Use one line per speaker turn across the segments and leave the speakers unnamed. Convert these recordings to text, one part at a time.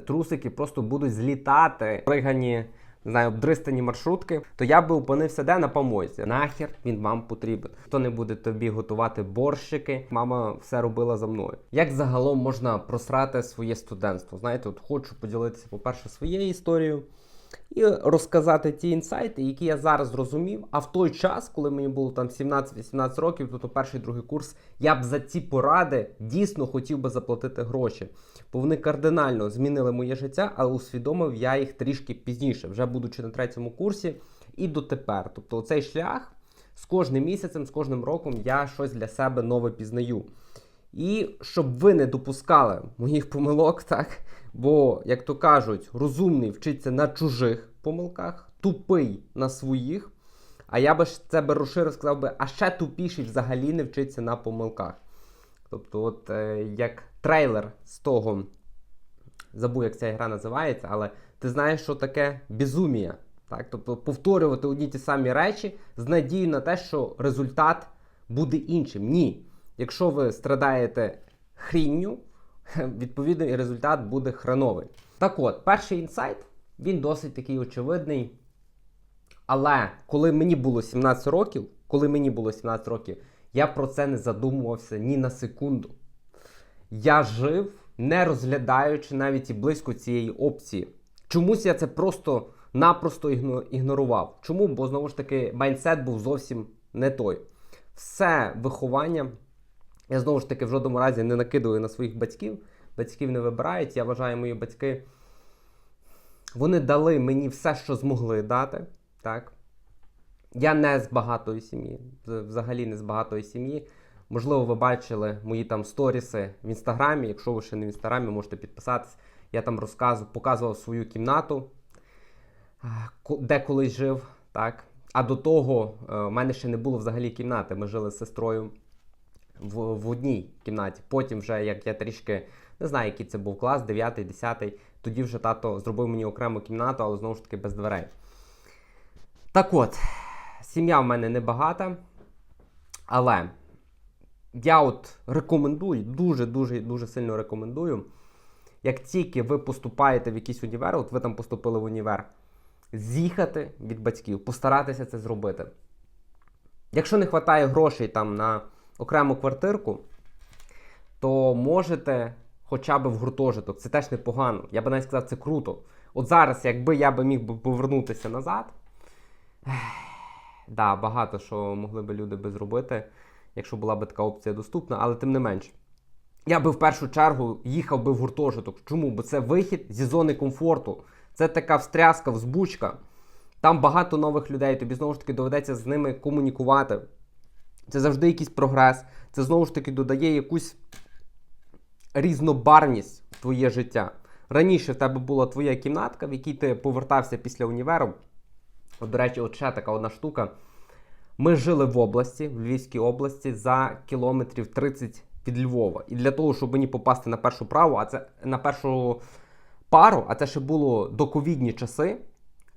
трусики просто будуть злітати, пригані, не знаю, обдристані маршрутки, то я би опинився де на помойці. Нахер він вам потрібен. Хто не буде тобі готувати борщики, мама все робила за мною. Як загалом можна просрати своє студентство? Знаєте, от хочу поділитися, по-перше, своєю історією. І розказати ті інсайти, які я зараз зрозумів. А в той час, коли мені було там 17-18 років, тобто перший другий курс, я б за ці поради дійсно хотів би заплатити гроші. Бо вони кардинально змінили моє життя, але усвідомив я їх трішки пізніше, вже будучи на третьому курсі, і дотепер. Тобто, цей шлях з кожним місяцем, з кожним роком я щось для себе нове пізнаю. І щоб ви не допускали моїх помилок, так? Бо, як то кажуть, розумний вчиться на чужих помилках, тупий на своїх. А я би це би розширив, сказав би, а ще тупіший взагалі не вчиться на помилках. Тобто, от е, як трейлер з того, забув, як ця гра називається, але ти знаєш, що таке безумія. Так? Тобто повторювати одні ті самі речі з надією на те, що результат буде іншим. Ні. Якщо ви страдаєте хрінню, відповідно і результат буде хреновий. Так от, перший інсайт, він досить такий очевидний. Але коли мені було 17 років, коли мені було 17 років, я про це не задумувався ні на секунду. Я жив, не розглядаючи навіть і близько цієї опції. Чомусь я це просто-напросто ігнорував. Чому? Бо знову ж таки майндсет був зовсім не той. Все виховання, я знову ж таки в жодному разі не накидую на своїх батьків. Батьків не вибирають. Я вважаю, мої батьки вони дали мені все, що змогли дати. Так? Я не з багатої сім'ї, взагалі не з багатої сім'ї. Можливо, ви бачили мої там сторіси в інстаграмі. Якщо ви ще не в інстаграмі, можете підписатись. Я там розказував, показував свою кімнату, де колись жив. Так? А до того е, в мене ще не було взагалі кімнати. Ми жили з сестрою в, в одній кімнаті. Потім, вже як я трішки не знаю, який це був клас, 9, 10, тоді вже тато зробив мені окрему кімнату, але знову ж таки без дверей. Так от, сім'я в мене небагата, але я от рекомендую, дуже-дуже дуже сильно рекомендую. Як тільки ви поступаєте в якийсь універ, от ви там поступили в універ, з'їхати від батьків, постаратися це зробити. Якщо не вистачає грошей там на окрему квартирку, то можете хоча б в гуртожиток. Це теж непогано. Я би навіть сказав, це круто. От зараз, якби я би міг повернутися назад, ех, да, багато що могли би люди би зробити, якщо була б така опція доступна, але тим не менш. Я би в першу чергу їхав би в гуртожиток. Чому? Бо це вихід зі зони комфорту. Це така встряска, взбучка. Там багато нових людей, тобі знову ж таки доведеться з ними комунікувати. Це завжди якийсь прогрес. Це знову ж таки додає якусь різнобарність в твоє життя. Раніше в тебе була твоя кімнатка, в якій ти повертався після універу. От, до речі, от ще така одна штука. Ми жили в області, в Львівській області, за кілометрів 30 від Львова. І для того, щоб мені попасти на першу праву, а це на першу пару, а це ще було доковідні часи.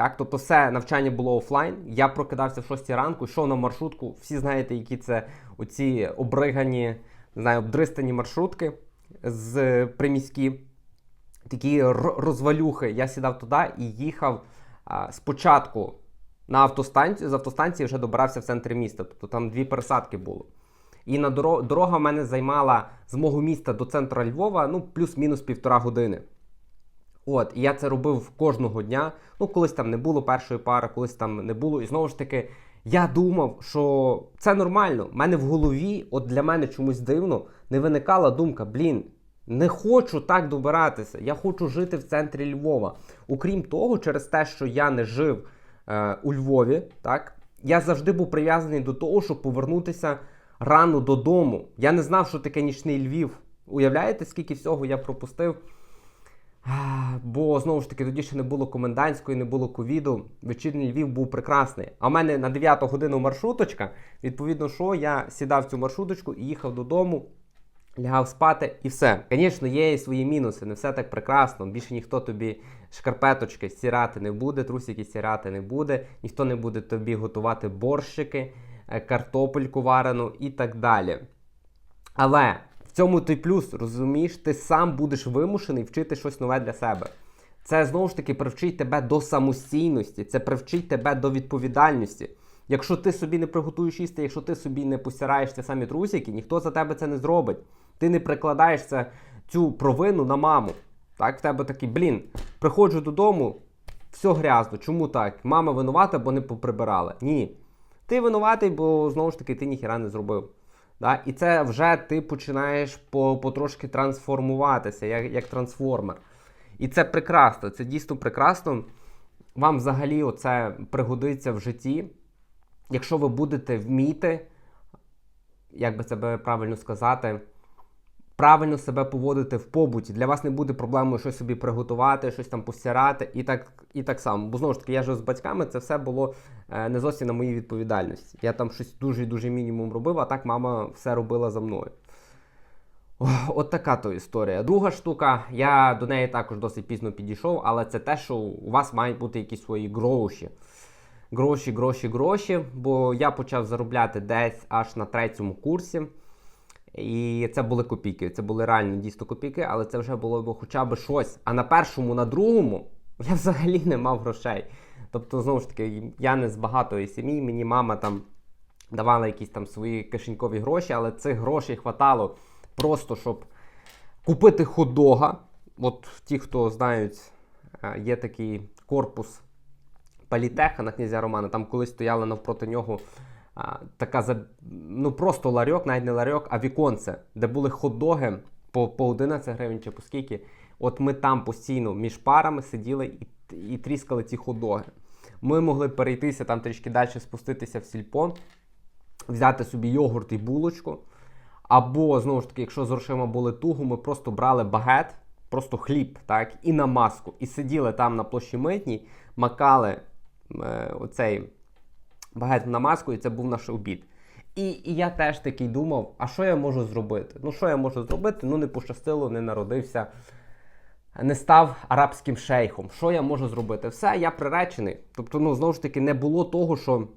Так, тобто все навчання було офлайн. Я прокидався в 6 ранку, йшов на маршрутку. Всі знаєте, які це оці обригані, не знаю, обдристані маршрутки з приміські, такі розвалюхи. Я сідав туди і їхав а, спочатку на автостанцію, з автостанції вже добирався в центр міста. Тобто там дві пересадки було. І на доро- дорога в мене займала з мого міста до центру Львова ну, плюс-мінус півтора години. От, і я це робив кожного дня. Ну, колись там не було першої пари, колись там не було. І знову ж таки, я думав, що це нормально. У мене в голові, от для мене чомусь дивно, не виникала думка: блін, не хочу так добиратися. Я хочу жити в центрі Львова. Окрім того, через те, що я не жив е, у Львові, так, я завжди був прив'язаний до того, щоб повернутися рано додому. Я не знав, що таке нічний Львів. Уявляєте, скільки всього я пропустив? Бо знову ж таки тоді ще не було комендантської, не було ковіду. Вечірній Львів був прекрасний. А в мене на 9 годину маршруточка. Відповідно, що я сідав цю маршруточку і їхав додому, лягав спати і все. Звісно, є і свої мінуси, не все так прекрасно. Більше ніхто тобі шкарпеточки стирати не буде, трусики стирати не буде, ніхто не буде тобі готувати борщики, е, картопельку варену і так далі. Але В цьому той плюс, розумієш, ти сам будеш вимушений вчити щось нове для себе. Це знову ж таки привчить тебе до самостійності, це привчить тебе до відповідальності. Якщо ти собі не приготуєш їсти, якщо ти собі не посираєш ці самі трусики, ніхто за тебе це не зробить. Ти не прикладаєш це, цю провину на маму. Так, в тебе такий, блін, приходжу додому, все грязно. Чому так? Мама винувата, бо не поприбирала. Ні. Ти винуватий, бо знову ж таки ти ніхіра не зробив. Да? І це вже ти починаєш по, потрошки трансформуватися, як, як трансформер. І це прекрасно, це дійсно прекрасно. Вам взагалі це пригодиться в житті, якщо ви будете вміти, як би це правильно сказати, правильно себе поводити в побуті. Для вас не буде проблемою щось собі приготувати, щось там постирати і так і так само. Бо знову ж таки, я жив з батьками, це все було е, не зовсім на моїй відповідальності. Я там щось дуже-дуже мінімум робив, а так мама все робила за мною. От така то історія. Друга штука, я до неї також досить пізно підійшов, але це те, що у вас мають бути якісь свої гроші. Гроші, гроші, гроші. Бо я почав заробляти десь аж на третьому курсі. І це були копійки. Це були реально дійсно копійки, але це вже було б хоча б щось. А на першому, на другому я взагалі не мав грошей. Тобто, знову ж таки, я не з багатої сім'ї, мені мама там давала якісь там свої кишенькові гроші, але цих грошей хватало просто, щоб купити хот-дога. От ті, хто знають, е, є такий корпус Палітеха на князя Романа, там колись стояла навпроти нього така ну просто ларьок, навіть не ларьок, а віконце, де були хот-доги по, по 11 гривень чи по скільки. От ми там постійно між парами сиділи і, і тріскали ці хот-доги. Ми могли перейтися там трішки далі, спуститися в сільпо, взяти собі йогурт і булочку. Або, знову ж таки, якщо з грошима були туго, ми просто брали багет, просто хліб, так, і намазку. І сиділи там на площі митній, макали е, оцей багет на маску, і це був наш обід. І, і я теж такий думав, а що я можу зробити? Ну, що я можу зробити? Ну, не пощастило, не народився, не став арабським шейхом. Що я можу зробити? Все, я приречений. Тобто, ну, знову ж таки, не було того, що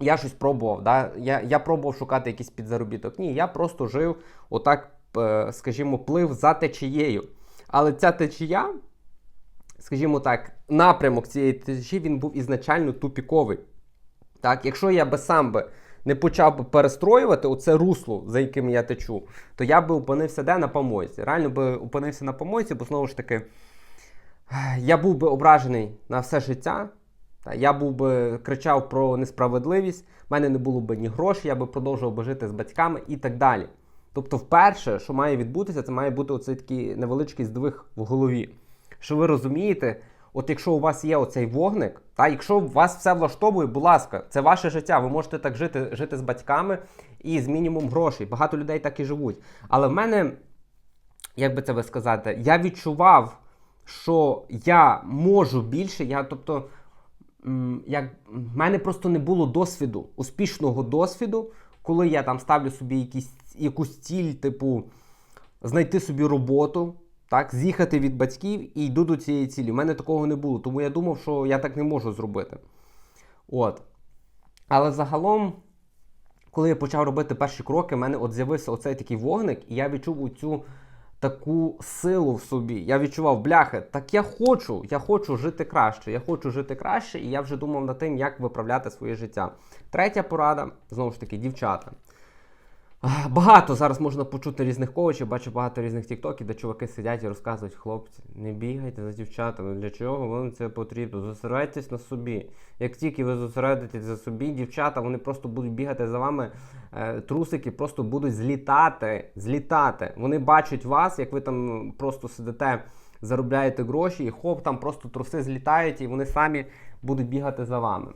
я щось пробував. Да? Я я пробував шукати якийсь підзаробіток. Ні, я просто жив, отак, е, скажімо, плив за течією. Але ця течія, скажімо так, напрямок цієї течії він був ізначально тупіковий. Так, Якщо я би сам би не почав би перестроювати оце русло, за яким я течу, то я би опинився де на помойці. Реально би опинився на помойці, бо знову ж таки, я був би ображений на все життя. Та, Я був би кричав про несправедливість, в мене не було б ні грошей, я би продовжував би жити з батьками і так далі. Тобто, вперше, що має відбутися, це має бути оцей такий невеличкий здвиг в голові. Що ви розумієте, от якщо у вас є оцей вогник, та якщо у вас все влаштовує, будь ласка, це ваше життя. Ви можете так жити, жити з батьками і з мінімум грошей. Багато людей так і живуть. Але в мене, як би це ви сказати, я відчував, що я можу більше, я тобто як в мене просто не було досвіду, успішного досвіду, коли я там ставлю собі якісь, якусь ціль, типу знайти собі роботу, так, з'їхати від батьків і йду до цієї цілі. У мене такого не було, тому я думав, що я так не можу зробити. От. Але загалом, коли я почав робити перші кроки, в мене от з'явився оцей такий вогник, і я відчув цю таку силу в собі. Я відчував, бляхи, так я хочу, я хочу жити краще. Я хочу жити краще, і я вже думав над тим, як виправляти своє життя. Третя порада, знову ж таки, дівчата. Багато зараз можна почути різних коучів, бачу багато різних тіктоків, де чуваки сидять і розказують, хлопці, не бігайте за дівчатами, для чого вам це потрібно? Зосередьтесь на собі. Як тільки ви зосередитесь за собі, дівчата вони просто будуть бігати за вами, е, трусики просто будуть злітати. злітати. Вони бачать вас, як ви там просто сидите, заробляєте гроші, і хоп, там просто труси злітають, і вони самі будуть бігати за вами.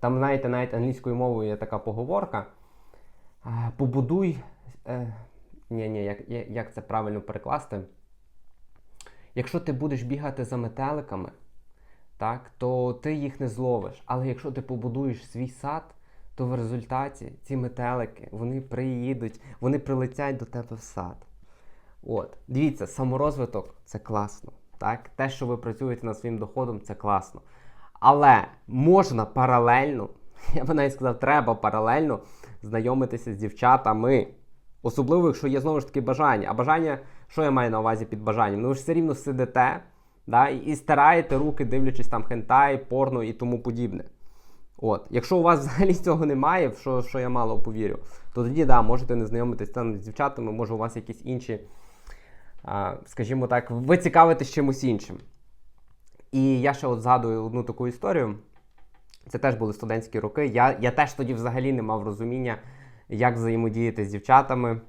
Там, знаєте, навіть англійською мовою є така поговорка. Побудуй. Е, ні, ні, як, як це правильно перекласти? Якщо ти будеш бігати за метеликами, так, то ти їх не зловиш. Але якщо ти побудуєш свій сад, то в результаті ці метелики вони приїдуть, вони прилетять до тебе в сад. От, Дивіться, саморозвиток це класно. Так? Те, що ви працюєте над своїм доходом, це класно. Але можна паралельно, я би навіть сказав, треба паралельно знайомитися з дівчатами. Особливо, якщо є знову ж таки бажання. А бажання, що я маю на увазі під бажанням? Ну ви ж все рівно сидите да, і, стираєте руки, дивлячись там хентай, порно і тому подібне. От, якщо у вас взагалі цього немає, в що, що я мало повірю, то тоді да, можете не знайомитись там з дівчатами, може у вас якісь інші, а, скажімо так, ви цікавитесь чимось іншим. І я ще от згадую одну таку історію. Це теж були студентські роки. Я, я теж тоді взагалі не мав розуміння, як взаємодіяти з дівчатами,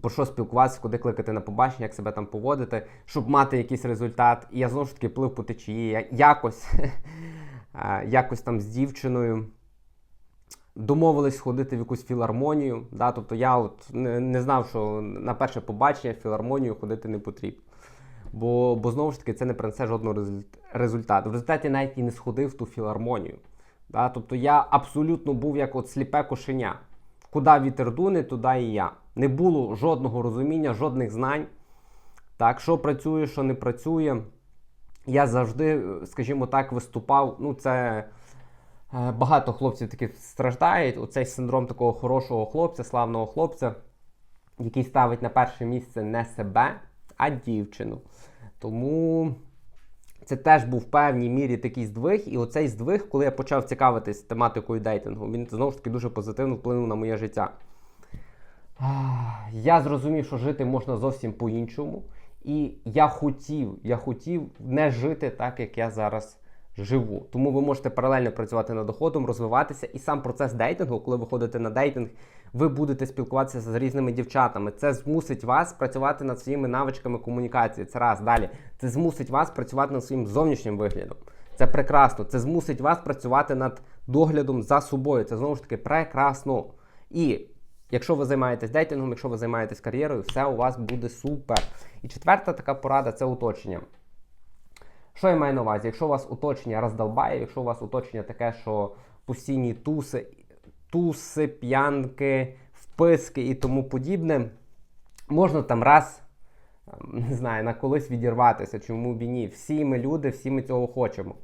про що спілкуватися, куди кликати на побачення, як себе там поводити, щоб мати якийсь результат. І я знову ж таки плив по течії. Я якось, е, якось там з дівчиною домовились сходити в якусь філармонію. Да? Тобто я от не, не знав, що на перше побачення в філармонію ходити не потрібно. Бо, бо знову ж таки це не принесе жодного результату. В результаті навіть і не сходив в ту філармонію. Да? Тобто я абсолютно був як от сліпе кошеня. Куди вітер дуне, туди і я. Не було жодного розуміння, жодних знань. Так, що працює, що не працює. Я завжди, скажімо так, виступав. Ну, це е, багато хлопців таких страждають. Оцей синдром такого хорошого хлопця, славного хлопця, який ставить на перше місце не себе, а дівчину. Тому це теж був в певній мірі такий здвиг. І оцей здвиг, коли я почав цікавитись тематикою дейтингу, він знову ж таки дуже позитивно вплинув на моє життя. Я зрозумів, що жити можна зовсім по-іншому. І я хотів, я хотів не жити так, як я зараз живу. Тому ви можете паралельно працювати над доходом, розвиватися. І сам процес дейтингу, коли ви ходите на дейтинг, ви будете спілкуватися з різними дівчатами. Це змусить вас працювати над своїми навичками комунікації. Це раз далі. Це змусить вас працювати над своїм зовнішнім виглядом. Це прекрасно. Це змусить вас працювати над доглядом за собою. Це знову ж таки прекрасно. І Якщо ви займаєтесь дейтингом, якщо ви займаєтесь кар'єрою, все у вас буде супер. І четверта така порада це оточення. Що я маю на увазі? Якщо у вас оточення роздолбає, якщо у вас оточення таке, що постійні туси, туси, п'янки, вписки і тому подібне, можна там раз, ем, не знаю, на колись відірватися, чому б і ні. Всі ми люди, всі ми цього хочемо.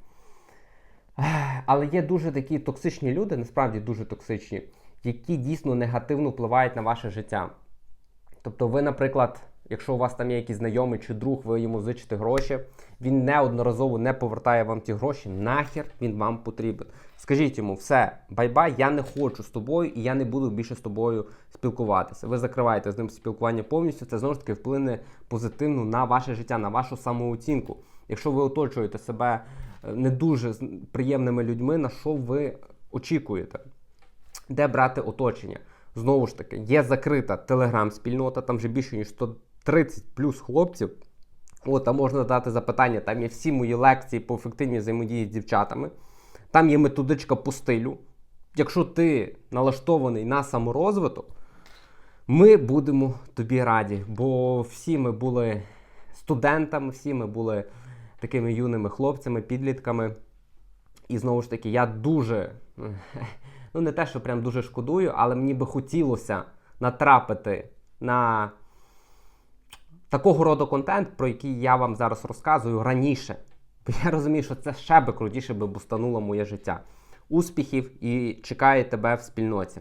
Але є дуже такі токсичні люди, насправді дуже токсичні, які дійсно негативно впливають на ваше життя. Тобто, ви, наприклад, якщо у вас там є якийсь знайомий чи друг, ви йому зичите гроші, він неодноразово не повертає вам ті гроші, нахер він вам потрібен. Скажіть йому, все, бай-бай, я не хочу з тобою і я не буду більше з тобою спілкуватися. Ви закриваєте з ним спілкування повністю, це знову ж таки вплине позитивно на ваше життя, на вашу самооцінку. Якщо ви оточуєте себе е, не дуже приємними людьми, на що ви очікуєте? де брати оточення. Знову ж таки, є закрита телеграм-спільнота, там вже більше ніж 130 плюс хлопців. От, там можна дати запитання, там є всі мої лекції по ефективній взаємодії з дівчатами. Там є методичка по стилю. Якщо ти налаштований на саморозвиток, ми будемо тобі раді, бо всі ми були студентами, всі ми були такими юними хлопцями, підлітками. І знову ж таки, я дуже, ну не те, що прям дуже шкодую, але мені би хотілося натрапити на такого роду контент, про який я вам зараз розказую раніше. Бо я розумію, що це ще би крутіше би бустануло моє життя. Успіхів і чекаю тебе в спільноті.